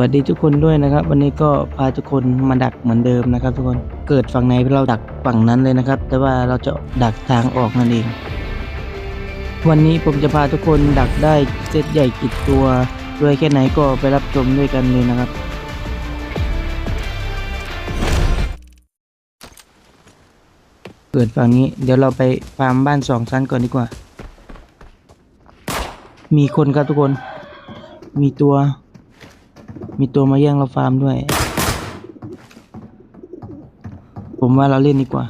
วัสดีทุกคนด้วยนะครับ วันนี้ก็พาทุกคนมาดักเหมือนเดิมนะครับ ทุกคนเกิดฝั่งไหนเราดักฝั่งนั้นเลยนะครับ แต่ว่าเราจะดักทางออกนั่นเอง วันนี้ผมจะพาทุกคนดักได้เซตใหญ่กี่ตัวรวยแค่ไหนก็ไปรับชมด้วยกันเลยนะครับเกิดฝั่งนี้เดี๋ยวเราไปฟาร์มบ้านสองชั้นก่อนดีกว่า มีคนครับทุกคน มีตัว มีตัวมาแย่งเราฟาร์มด้วย ผมว่าเราเล่นดีกว่า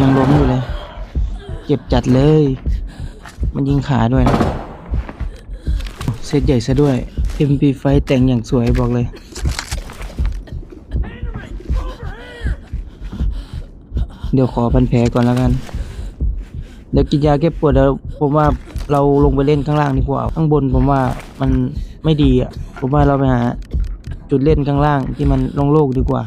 ยังล้มอยู่เลย เจ็บจัดเลย มันยิงขาด้วยนะ เซตใหญ่ซะด้วย MP ไฟแต่งอย่างสวยบอกเลย เดี๋ยวขอพันแผลก่อนแล้วกัน เดี๋ยวกินยาแก้ปวดแล้วผมว่าเราลงไปเล่นข้างล่างดีกว่าข้างบนผมว่ามันไม่ดีอะผมว่าเราไปหา จุดเล่นข้างล่างที่มันโล่งๆดีกว่า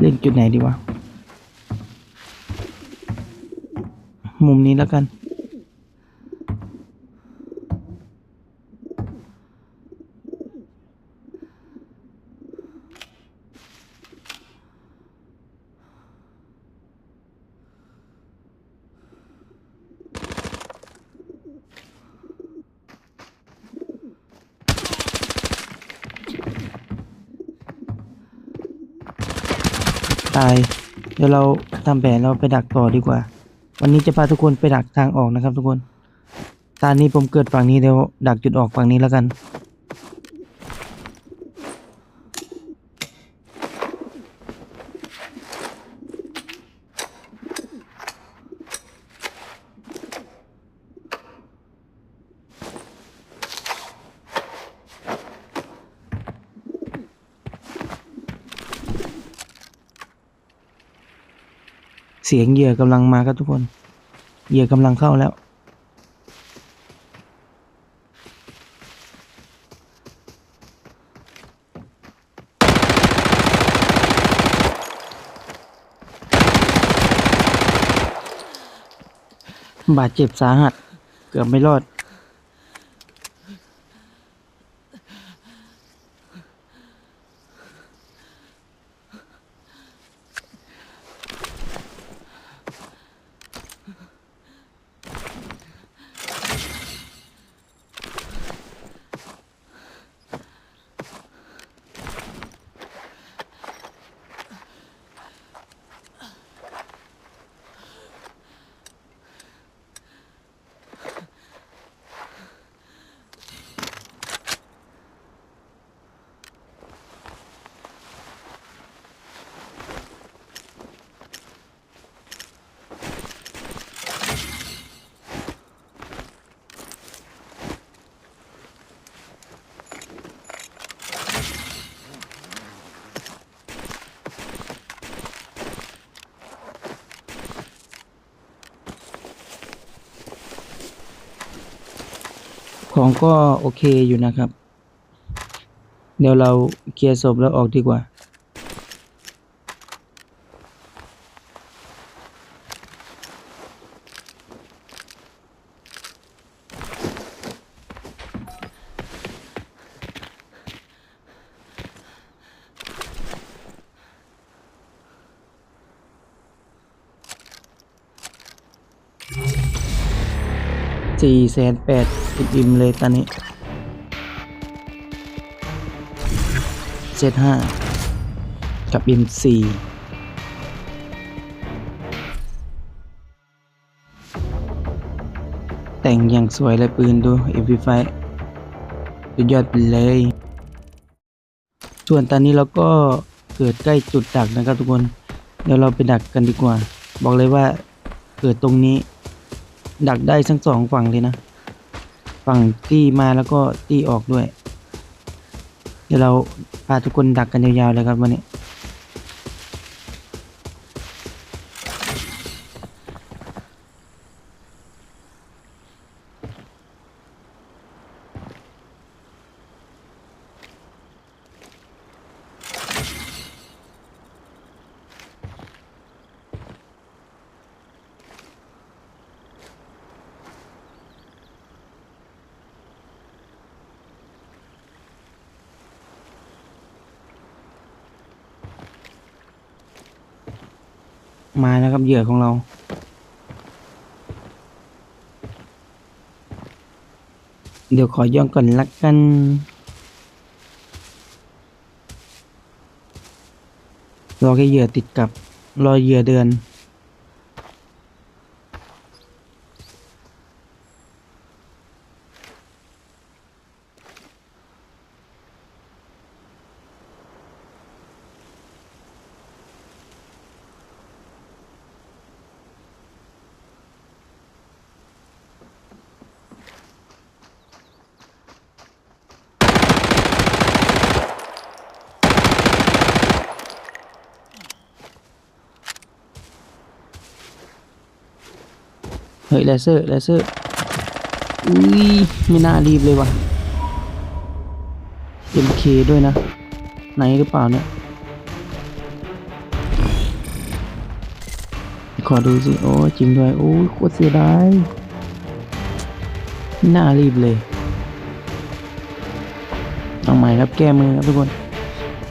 เล่นจุดไหนดีวะ มุมนี้แล้วกัน ตาย เดี๋ยวเราทำแผนเราไปดักต่อดีกว่า วันนี้จะพาทุกคนไปดักทางออกนะครับ ทุกคน ตอนนี้ผมเกิดฝั่งนี้เดี๋ยวดักจุดออกฝั่งนี้แล้วกัน เสียงเหยื่อกำลังมาครับทุกคน เหยื่อกำลังเข้าแล้ว บาดเจ็บสาหัส เกือบไม่รอด ของก็โอเคอยู่นะครับ เดี๋ยวเราเคลียร์ศพแล้วออกดีกว่า สี่แสนแปดอิ่มเลยตอนนี้เจ็ดห้ากับอิมสี่แต่งอย่างสวยเลยปืนดู MP5 สุดยอดไปเลย ส่วนตอนนี้เราก็เกิดใกล้จุดดักนะครับทุกคน เดี๋ยวเราไปดักกันดีกว่า บอกเลยว่าเกิดตรงนี้ ดักได้ทั้งสองฝั่งเลยนะ ฝั่งตีมาแล้วก็ตีออกด้วย เดี๋ยวเราพาทุกคนดักกันยาวๆเลยครับวันนี้ มาแล้วครับเหยื่อของเรา เดี๋ยวขอย่องก่อนละกัน รอแค่เหยื่อติดกับ รอเหยื่อเดือน ฮ้ยแลเซอร์แลเซอร์อุ้ยไม่น่ารีบเลยว่ะ MK ด้วยนะ ไหนหรือเปล่าเนี่ย ขอดูสิ โอ้จริงด้วย โอ้โคตรเสียดายไม่น่ารีบเลยเอาใหม่ครับแก้มือครับทุกคน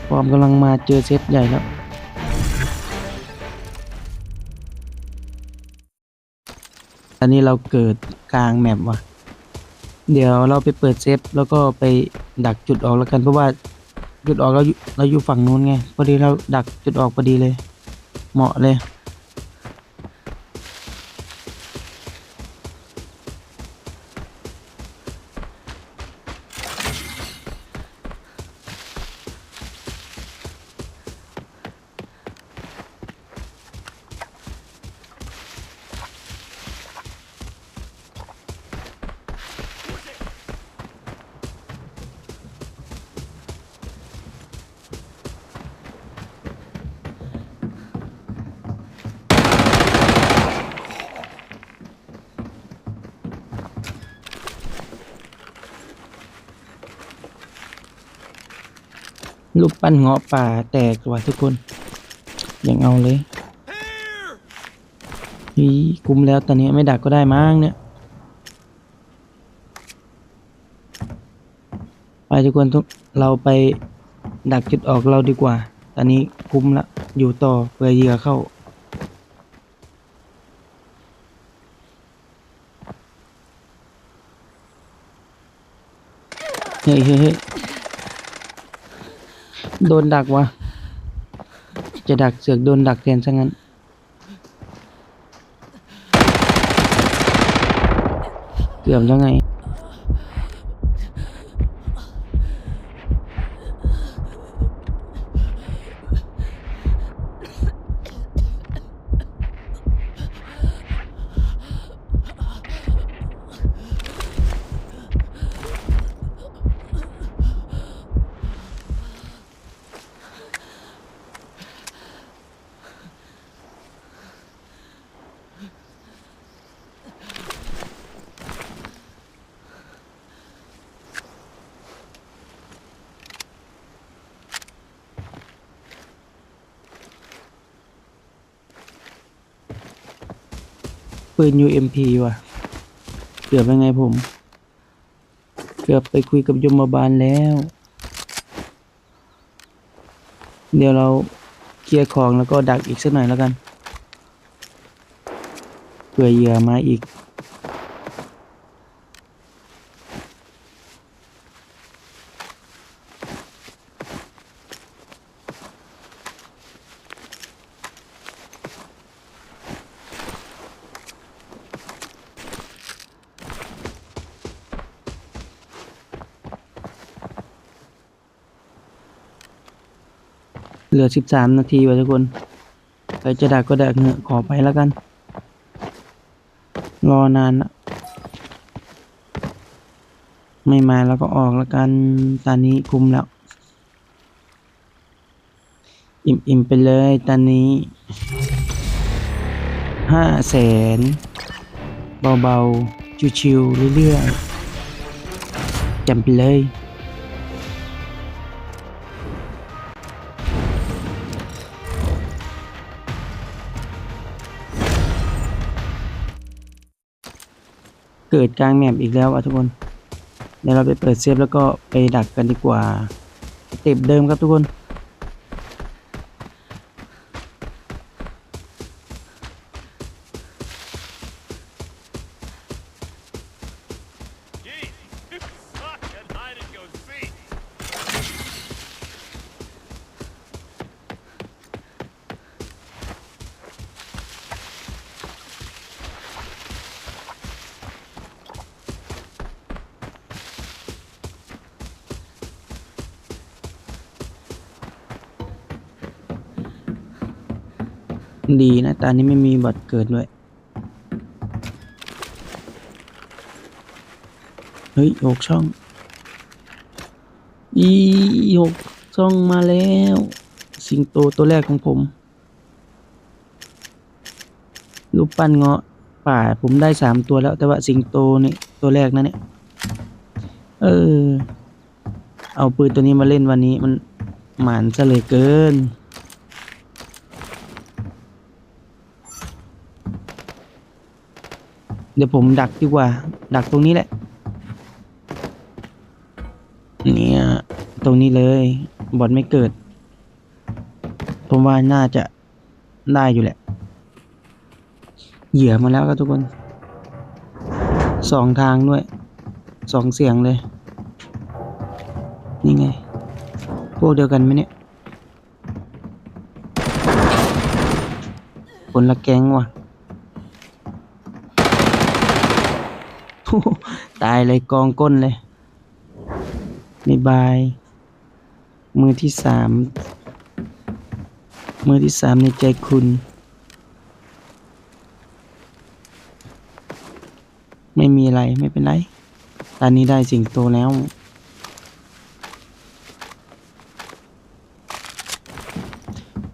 ฟอร์มกำลังมาเจอเซตใหญ่แล้ว ตอนนี้เราเกิดกลางแมปว่ะ เดี๋ยวเราไปเปิดเซฟแล้วก็ไปดักจุดออกแล้วกันเพราะว่าจุดออกเราเราอยู่ฝั่งนู้นไงพอดีเราดักจุดออกพอดีเลย เหมาะเลย ลูกปั้นเงาะป่าแตกว่ะทุกคนยังเอาเลยนี่คุมแล้วตอนนี้ไม่ดักก็ได้มั้งเนี่ยไปทุกคนทุกเราไปดักจุดออกเราดีกว่า ตอนนี้คุมละอยู่ต่อเพื่อเหยื่อเข้าเฮ้ยเฮ้ย โดนดักวะ จะดักเสือกโดนดักแทนซะงั้น เกือบแล้วไง ปืน UMP ว่ะ เกือบยังไงผม เกือบไปคุยกับยมบาลแล้ว เดี๋ยวเราเคลียร์ของแล้วก็ดักอีกสักหน่อยแล้วกันเผื่อเหยื่อมาอีก ลือสิบสามนาทีว่ะทุกคนใครจะดักก็ดักเหอะขอไปแล้วกัน รอนานละไม่มาแล้วก็ออกแล้วกันตอนนี้คุมแล้วอิ่มอิ่มๆไปเลยตอนนี้ห้าแสนเบาๆ ชิวๆเรื่อยๆจำไปเลย เกิดกลางแมปอีกแล้วอะทุกคน เดี๋ยวเราไปเปิดเซฟแล้วก็ไปดักกันดีกว่าเต็บเดิมครับทุกคน ดีนะตอนนี้ไม่มีบอทเกิดด้วย เฮ้ยหกช่อง อีหกช่องมาแล้ว สิงโตตัวแรกของผมรูปปั้นเงาะป่าผมได้สามตัวแล้ว แต่ว่าสิงโตนี่ตัวแรกนะเนี่ยเออ เอาปืนตัวนี้มาเล่นวันนี้มันหมานซะเลยเกิน เดี๋ยวผมดักดีกว่า ดักตรงนี้แหละ เนี่ย ตรงนี้เลย บอลไม่เกิด ผมว่าน่าจะได้อยู่แหละ เหยื่อมาแล้วครับทุกคน สองทางด้วย สองเสียงเลย นี่ไง พวกเดียวกันไหมเนี่ย คนละแก๊งว่ะ โอ้โห ตายเลยกองก้นเลยไม่บาย มือที่สาม มือที่สามในใจคุณ ไม่มีอะไรไม่เป็นไร ตอนนี้ได้สิ่งโตแล้ว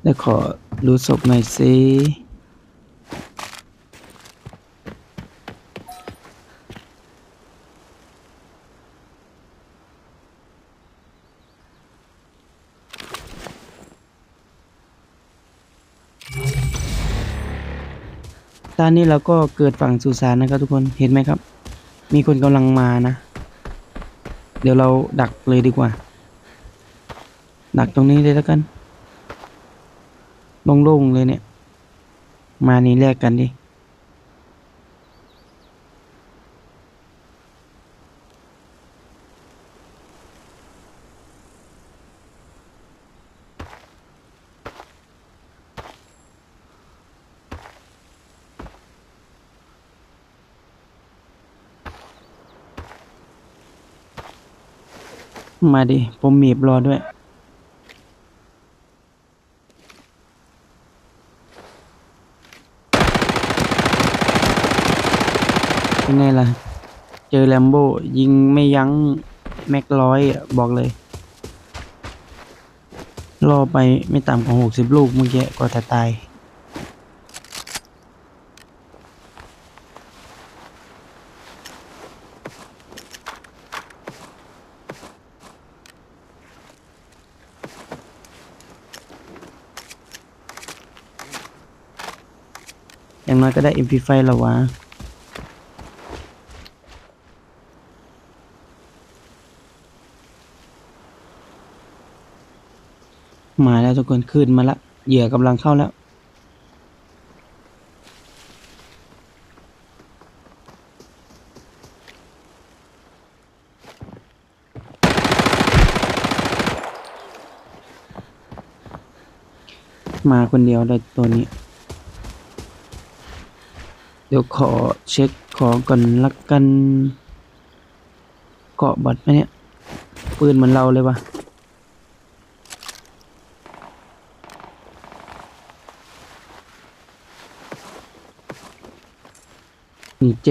แล้วขอดูศพหน่อยสิ ตอนนี้เราก็เกิดฝั่งสุสานนะครับทุกคนเห็นไหมครับ มีคนกำลังมานะ เดี๋ยวเราดักเลยดีกว่า ดักตรงนี้เลยแล้วกันโล่งๆเลยเนี่ย มานี่แลกกันดิ มาดิ ผมมีบรอด้วย เป็นไงล่ะ เจอแลมโบยิงไม่ยั้ง แม็กร้อยบอกเลย รอไปไม่ต่ำกว่าหกสิบลูกเมื่อกี้ก็จะตาย น้อยก็ได้ MP5 แล้ววะมาแล้วทุกคนขึ้นมาละเหยื่อกำลังเข้าแล้ว มาคนเดียวเลยตัวนี้ ดี๋ยวขอเช็คของก่อนละกัน เกาะบัตรไหมเนี่ย ปืนเหมือนเราเลยวะมีแจ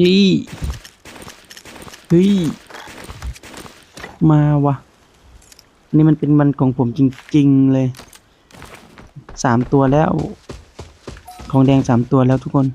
ยี่เฮ้ย มาวะนนี่มันเป็นวันของผมจริง ๆ เลย สามตัวแล้ว ของแดงสามตัวแล้วทุกคน